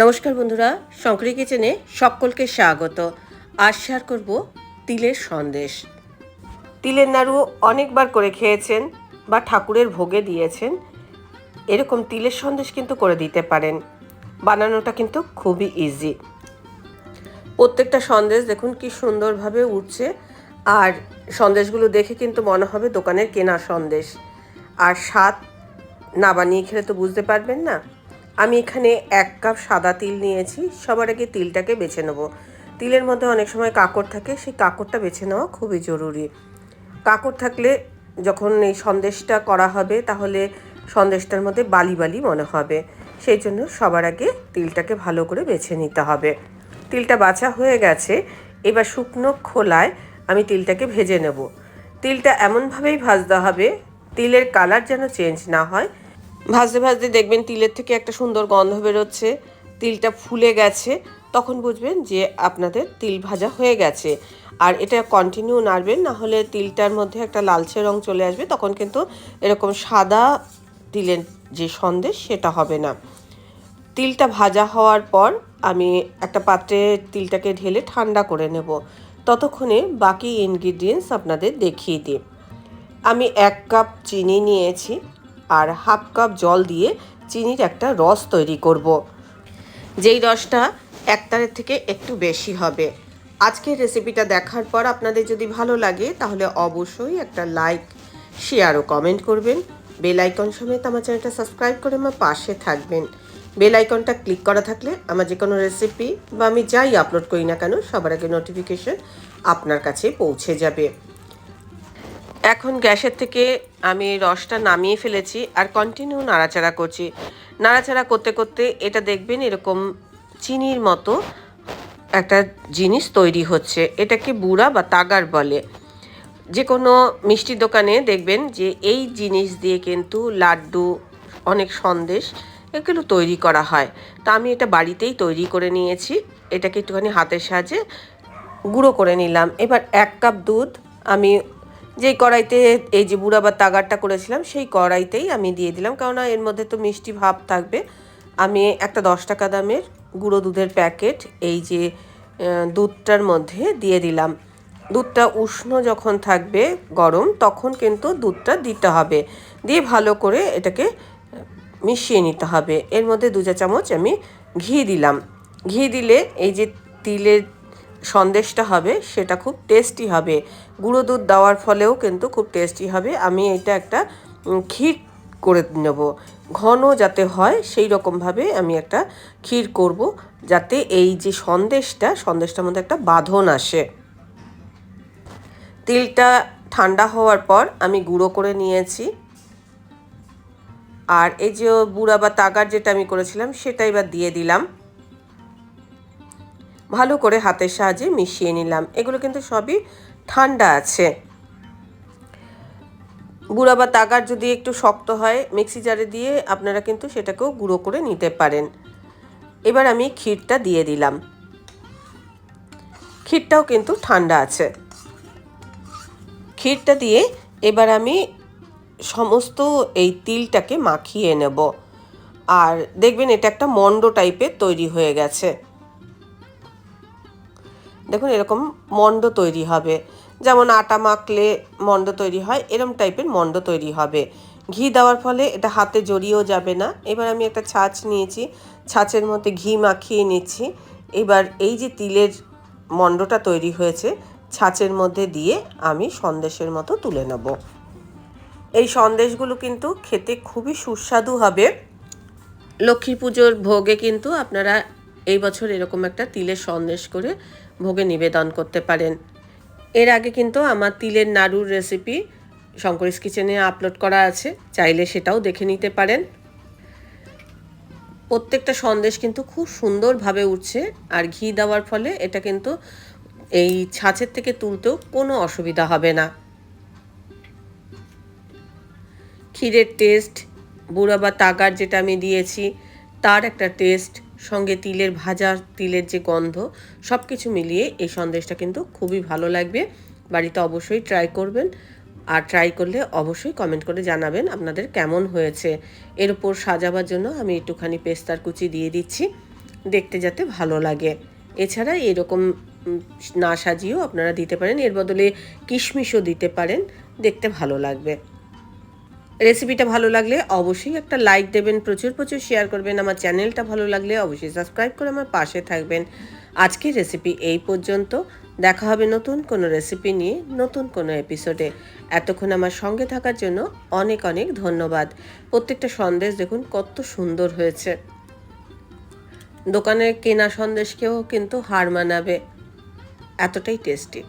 নমস্কার বন্ধুরা, শঙ্করী কিচেনে সকলকে স্বাগত। আজ শেয়ার করব তিলের সন্দেশ। তিলের নাড়ু অনেকবার করে খেয়েছেন বা ঠাকুরের ভোগে দিয়েছেন। এরকম তিলের সন্দেশ কিন্তু করে দিতে পারেন। বানানোটা কিন্তু খুবই ইজি প্রত্যেকটা সন্দেশ দেখুন কি সুন্দরভাবে উঠছে। আর সন্দেশগুলো দেখে কিন্তু মনে হবে দোকানের কেনা সন্দেশ। আর স্বাদ না বানিয়ে খেলে তো বুঝতে পারবেন না। আমি এখানে এক কাপ সাদা তিল নিয়েছি। সবার আগে তিলটাকে বেছে নেব। তিলের মধ্যে অনেক সময় কাকড় থাকে, সেই কাকড়টা বেছে নেওয়া খুবই জরুরি। কাকড় থাকলে যখন এই সন্দেশটা করা হবে, তাহলে সন্দেশটার মধ্যে বালি বালি মনে হবে। সেই জন্য সবার আগে তিলটাকে ভালো করে বেছে নিতে হবে। তিলটা বাছা হয়ে গেছে। এবার শুকনো খোলায় আমি তিলটাকে ভেজে নেব। তিলটা এমনভাবেই ভাজতে হবে, তিলের কালার যেন চেঞ্জ না হয় ভাজতে ভাজতে দেখবেন তিলের থেকে একটা সুন্দর গন্ধ বেরোচ্ছে, তিলটা ফুলে গেছে, তখন বুঝবেন যে আপনাদের তিল ভাজা হয়ে গেছে। আর এটা কন্টিনিউ নাড়বেন, না হলে তিলটার মধ্যে একটা লালচে রং চলে আসবে, তখন কিন্তু এরকম সাদা তিলের যে সন্দেশ সেটা হবে না। তিলটা ভাজা হওয়ার পর আমি একটা পাত্রে তিলটাকে ঢেলে ঠান্ডা করে নেব। ততক্ষণে বাকি ইনগ্রিডিয়েন্টস আপনাদের দেখিয়ে দিই। আমি এক কাপ চিনি নিয়েছি। আর হাফ কাপ জল দিয়ে চিনির একটা রস তৈরি করব। যেই রসটা একতারের থেকে একটু বেশি হবে। আজকের রেসিপিটা দেখার পর আপনাদের যদি ভালো লাগে, তাহলে অবশ্যই একটা লাইক শেয়ার ও কমেন্ট করবেন। বেল আইকন সমেত আমার চ্যানেলটা সাবস্ক্রাইব করে আমার পাশে থাকবেন। বেল আইকনটা ক্লিক করা থাকলে আমার যে কোনো রেসিপি বা আমি যাই আপলোড করি না কেন, সবার আগে নোটিফিকেশন আপনার কাছে পৌঁছে যাবে। এখন গ্যাসের থেকে আমি রসটা নামিয়ে ফেলেছি আর কন্টিনিউ নাড়াচাড়া করছি। নাড়াচাড়া করতে করতে এটা দেখবেন এরকম চিনির মতো একটা জিনিস তৈরি হচ্ছে। এটাকে বুড়া বা তাগার বলে। যে কোনো মিষ্টির দোকানে দেখবেন যে এই জিনিস দিয়ে কিন্তু লাড্ডু, অনেক সন্দেশ এগুলো তৈরি করা হয়। তা আমি এটা বাড়িতেই তৈরি করে নিয়েছি। এটাকে একটুখানি হাতের সাহায্যে গুঁড়ো করে নিলাম। এবার এক কাপ দুধ আমি যেই কড়াইতে এই যে বুড়া বা তাগারটা করেছিলাম, সেই কড়াইতেই আমি দিয়ে দিলাম। কেননা এর মধ্যে তো মিষ্টি ভাব থাকবে। আমি একটা দশ টাকা দামের গুঁড়ো দুধের প্যাকেট এই যে দুধটার মধ্যে দিয়ে দিলাম। দুধটা উষ্ণ যখন থাকবে গরম, তখন কিন্তু দুধটা দিতে হবে। দিয়ে ভালো করে এটাকে মিশিয়ে নিতে হবে। এর মধ্যে দু চা চামচ আমি ঘি দিলাম। ঘি দিলে এই যে তিলের সন্দেশটা হবে, সেটা খুব টেস্টি হবে। গুঁড়ো দুধ দেওয়ার ফলেও কিন্তু খুব টেস্টি হবে। আমি এটা একটা ক্ষীর করে নেব। ঘন যাতে হয়, সেই রকমভাবে আমি একটা ক্ষীর করব, যাতে এই যে সন্দেশটা, সন্দেশটার মধ্যে একটা বাঁধন আসে। তিলটা ঠান্ডা হওয়ার পর আমি গুঁড়ো করে নিয়েছি। আর এই যে বুড়া বা তাগার যেটা আমি করেছিলাম, সেটা এবার দিয়ে দিলাম। ভালো করে হাতের সাহায্যে মিশিয়ে নিলাম। এগুলো কিন্তু সবই ঠান্ডা আছে। গুঁড়া বা তাগার যদি একটু শক্ত হয়, মিক্সি জারে দিয়ে আপনারা কিন্তু সেটাকেও গুঁড়ো করে নিতে পারেন। এবার আমি ক্ষীরটা দিয়ে দিলাম। ক্ষীরটাও কিন্তু ঠান্ডা আছে। ক্ষীরটা দিয়ে এবার আমি সমস্ত এই তিলটাকে মাখিয়ে নেব। আর দেখবেন এটা একটা মন্ড টাইপের তৈরি হয়ে গেছে। দেখুন, এরকম মন্ড তৈরি হবে। যেমন আটা মাখলে মন্ড তৈরি হয়, এরম টাইপের মন্ড তৈরি হবে। ঘি দেওয়ার ফলে এটা হাতে জড়িয়েও যাবে না। এবার আমি একটা ছাঁচ নিয়েছি, ছাঁচের মধ্যে ঘি মাখিয়ে নিচ্ছি। এবার এই যে তিলের মন্ডটা তৈরি হয়েছে, ছাঁচের মধ্যে দিয়ে আমি সন্দেশের মতো তুলে নেব। এই সন্দেশগুলো কিন্তু খেতে খুবই সুস্বাদু হবে। লক্ষ্মী পুজোর ভোগে কিন্তু আপনারা এই বছর এরকম একটা তিলের সন্দেশ করে ভোগে নিবেদন করতে পারেন। এর আগে কিন্তু আমার তিলের নাড়ুর রেসিপি শঙ্করিস কিচেনে আপলোড করা আছে, চাইলে সেটাও দেখে নিতে পারেন। প্রত্যেকটা সন্দেশ কিন্তু খুব সুন্দরভাবে উঠছে, আর ঘি দেওয়ার ফলে এটা কিন্তু এই ছাঁচের থেকে তুলতেও কোনো অসুবিধা হবে না। ক্ষীরের টেস্ট বুড়া বা তাগার যেটা আমি দিয়েছি তার একটা টেস্ট, সঙ্গে তিলের ভাজা, তিলের যে গন্ধ সব কিছু মিলিয়ে এই সন্দেশটা কিন্তু খুবই ভালো লাগবে। বাড়িতে অবশ্যই ট্রাই করবেন। আর ট্রাই করলে অবশ্যই কমেন্ট করে জানাবেন আপনাদের কেমন হয়েছে। এর উপর সাজাবার জন্য আমি একটুখানি পেস্তার কুচি দিয়ে দিচ্ছি, দেখতে যাতে ভালো লাগে। এছাড়া এরকম না সাজিয়েও আপনারা দিতে পারেন। এর বদলে কিশমিশও দিতে পারেন, দেখতে ভালো লাগবে। রেসিপিটা ভালো লাগলে অবশ্যই একটা লাইক দেবেন, প্রচুর প্রচুর শেয়ার করবেন, আমার চ্যানেলটা ভালো লাগলে অবশ্যই সাবস্ক্রাইব করে আমার পাশে থাকবেন। আজকের রেসিপি এই পর্যন্ত। দেখা হবে নতুন কোনো রেসিপি নিয়ে, নতুন কোনো এপিসোডে এতক্ষণ আমার সঙ্গে থাকার জন্য অনেক অনেক ধন্যবাদ। প্রত্যেকটা সন্দেশ দেখুন কত সুন্দর হয়েছে। দোকানের কেনা সন্দেশকেও কিন্তু হার মানাবে। এতটাই টেস্টি